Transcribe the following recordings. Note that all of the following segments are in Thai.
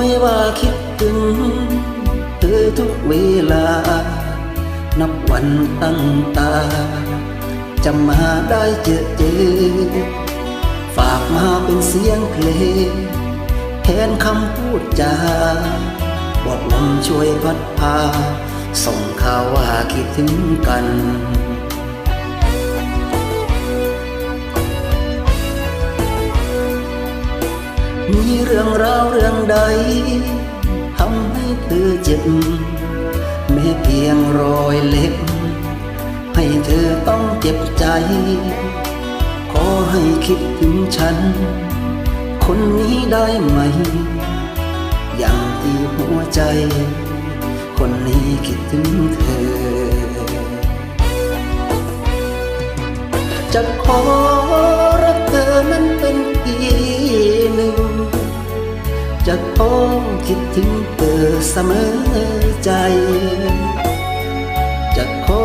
ไหมว่าคิดถึง เธอทุกเวลา นับวันตั้งตา จะมาได้เจอเจอ ฝากมาเป็นเสียงเพลง แทนคำพูดจาบทลมช่วยพัดพา ส่งข่าวว่าคิดถึงกัน เรื่องราวเรื่องใดทำให้เธอเจ็บ แม้เพียงรอยเล็บ ให้เธอต้องเจ็บใจ ขอให้คิดถึงฉัน คนนี้ได้ไหม อย่างที่หัวใจ คนนี้คิดถึงเธอ จะขอ จะขอคิดถึงเธอเสมอใจ จะขอ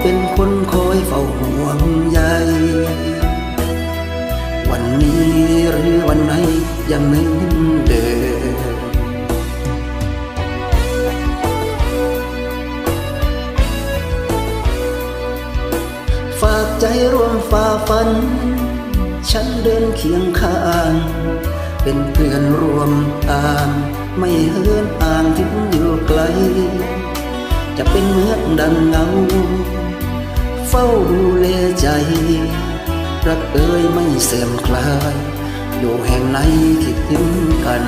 เป็นคนคอยเฝ้าห่วงใย วันนี้หรือวันไหนยังเหมือนเดิมฝากใจร่วมฝ่าฟัน ฉันเดินเคียงข้าง เป็นเพื่อนรวมทางไม่เหินห่างถึงอยู่ไกล จะเป็นเหมือนดังเงา เฝ้าดูแลใจ รักเอ่ยไม่เสื่อมคลาย อยู่แห่งไหนคิดถึงกัน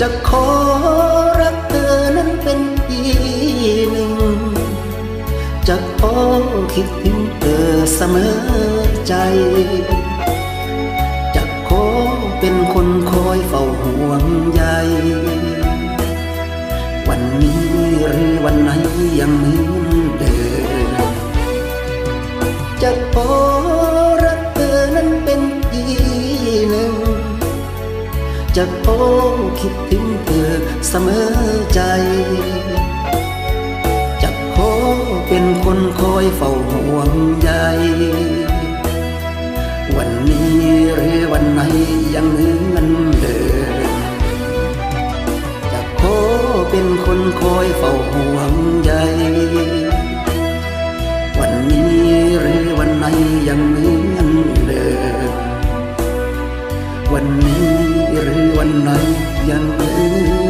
จะขอรักเธอนั้นเป็นอีหนึ่ง จะขอคิดถึงเธอเสมอใจ จะขอเป็นคนคอยเฝ้าห่วงใย วันนี้หรือวันไหนยังเหมือนเดิมจะขอ จะโป้งคิดถึงเธอเสมอใจ จะขอเป็นคนคอยเฝ้าห่วงใยวันนี้หรือวันไหนยังเหมือนเดิมจะขอเป็นคนคอยเฝ้าห่วงใยวันนี้หรือวันไหนยังเหมือนเดิมวันนี้ วันไหนยังเหลือ